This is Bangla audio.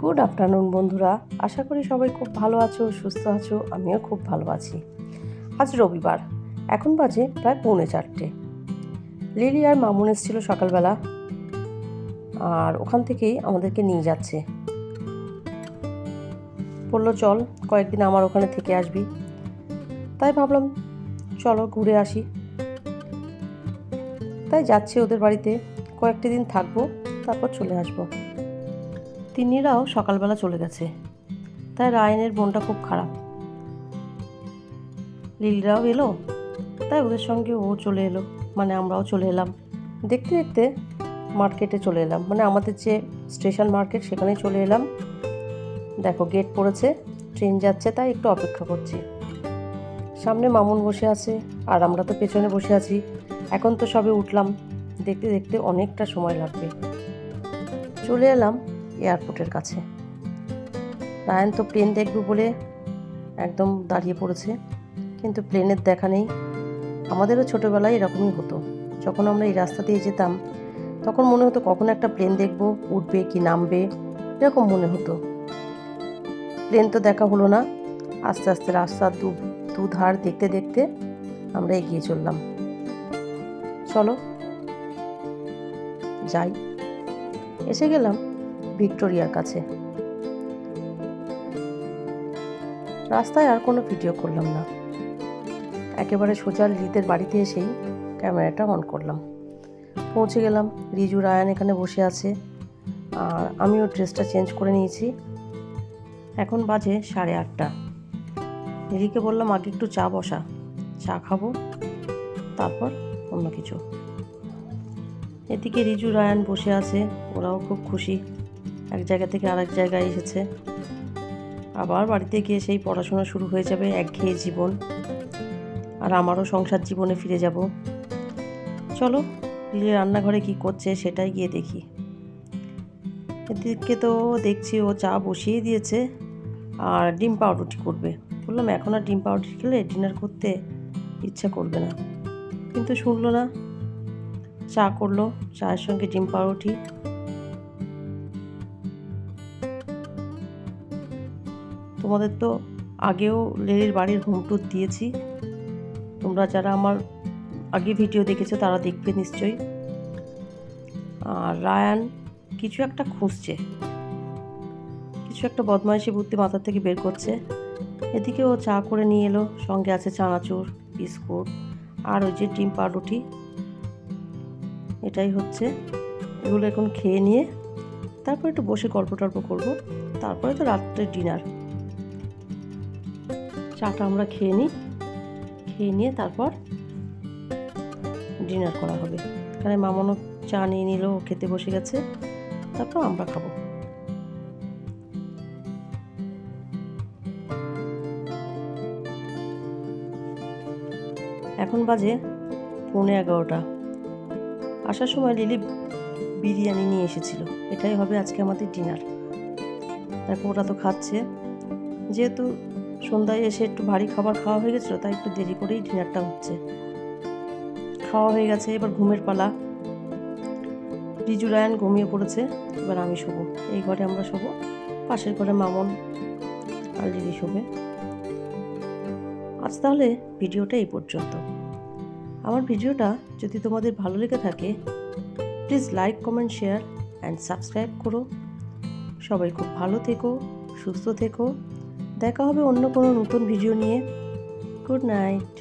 গুড আফটারনুন বন্ধুরা। আশা করি সবাই খুব ভালো আছো, সুস্থ আছো, আমিও খুব ভালো আছি। আজ রবিবার, এখন বাজে প্রায় পৌনে চারটে। লিলি আর মামুন এসেছিল সকালবেলা, আর ওখান থেকেই আমাদেরকে নিয়ে যাচ্ছে। বলল, চল, কয়েকদিন আমার ওখানে থেকে আসবি। তাই ভাবলাম, চলো, ঘুরে আসি। তাই যাচ্ছি ওদের বাড়িতে। কয়েকটি দিন থাকব, তারপর চলে আসব। তিন্নিরাও সকালবেলা চলে গেছে। তাই রায়নের মনটা খুব খারাপ। লিলিরাও এলো। তাই ওদের সঙ্গে ও চলে এলো। মানে আমরাও চলে এলাম। দেখতে দেখতে মার্কেটে চলে এলাম। মানে আমাদের যে স্টেশন মার্কেট, সেখানেই চলে এলাম। দেখো গেট পড়েছে। ট্রেন যাচ্ছে, তাই একটু অপেক্ষা করছি। সামনে মামুন বসে আছে, আর আমরা তো পেছনে বসে আছি। এখন তো সবে উঠলাম। দেখতে দেখতে অনেকটা সময় লাগবে। চলে এলাম। এয়ারপোর্টের কাছে। রায়ন তো প্লেন দেখবে বলে একদম দাঁড়িয়ে পড়েছে। কিন্তু প্লেনের দেখা নেই। আমাদেরও ছোটোবেলায় এরকমই হতো। যখন আমরা এই রাস্তা দিয়ে যেতাম, তখন মনে হতো কখন একটা প্লেন দেখব, উঠবে কি নামবে, এরকম মনে হতো। প্লেন তো দেখা হলো না। আস্তে আস্তে রাস্তার দু দুধার দেখতে দেখতে আমরা এগিয়ে চললাম। চলো, যাই। এসে গেলাম। ভিক্টোরিয়ার কাছে। রাস্তায় আর কোনো ভিডিও করলাম না। একেবারে সোজা লিদের বাড়িতে এসেই ক্যামেরাটা অন করলাম। পৌঁছে গেলাম। রিজু রায়ান এখানে বসে আছে। আর আমিও ড্রেসটা চেঞ্জ করে নিয়েছি। এখন বাজে সাড়ে আটটা। রিকে বললাম, আগে একটু চা বসা। চা খাব, তারপর অন্য কিছু। এদিকে রিজু রায়ান বসে আছে। ওরাও খুব খুশি। এক জায়গা থেকে আরেক জায়গায় এসেছে। আবার বাড়িতে গিয়ে সেই পড়াশোনা শুরু হয়ে যাবে একঘেয়ে জীবন। আর আমারও সংসার জীবনে ফিরে যাব। চলো রিলি রান্নাঘরে কি করছে সেটাই গিয়ে দেখি। এদিকে তো দেখছি ও চা বসিয়ে দিয়েছে আর ডিম পাউরুটি করবে। বললাম, এখন আর ডিম পাউরুটি খেলে ডিনার করতে ইচ্ছা করবে না। কিন্তু শুনলো না। চা করল, চায়ের সঙ্গে ডিম পাউরুটি। তোমাদের তো আগেও লেলির বাড়ির হোম ট্যুর দিয়েছি। তোমরা যারা আমার আগে ভিডিও দেখেছ তারা দেখবে নিশ্চয়ই। আর রায়ান কিছু একটা খুঁজছে। কিছু একটা বদমাইশি বুদ্ধি মাথা থেকে বের করছে। এদিকে ও চা করে নিয়ে এলো, সঙ্গে আছে চানাচুর, বিস্কুট, আর ওই যে ডিম পাউরুটি। এটাই হচ্ছে। এগুলো এখন খেয়ে নিয়ে তারপর একটু বসে গল্প টল্প করব। তারপরে তো রাত্রের ডিনার চাটা আমরা খেয়ে নিই। খেয়ে নিয়ে তারপর ডিনার করা হবে। এখানে মামানো চা নিয়ে নিল খেতে বসে গেছে। তারপর আমরা খাব। এখন বাজে পৌনে এগারোটা। আসার সময় লিলি বিরিয়ানি নিয়ে এসেছিল। এটাই হবে আজকে আমাদের ডিনার দেখো ওরা তো খাচ্ছে। যেহেতু সন্ধ্যায় এসে একটু ভারী খাবার খাওয়া হয়ে গেছিল, তাই একটু দেরি করেই ডিনারটা হচ্ছে। খাওয়া হয়ে গেছে, এবার ঘুমের পালা। রিজু, রায়ান ঘুমিয়ে পড়েছে, এবার আমি শোবো। এই ঘরে আমরা শোবো, পাশের ঘরে মামন আর দিদি শোবে। আজ তাহলে ভিডিওটা এই পর্যন্ত। আমার ভিডিওটা যদি তোমাদের ভালো লেগে থাকে please like comment share and subscribe করো। সবাই খুব ভালো থেকো, সুস্থ থেকো। দেখা হবে অন্য কোনো নতুন ভিডিও নিয়ে। Good night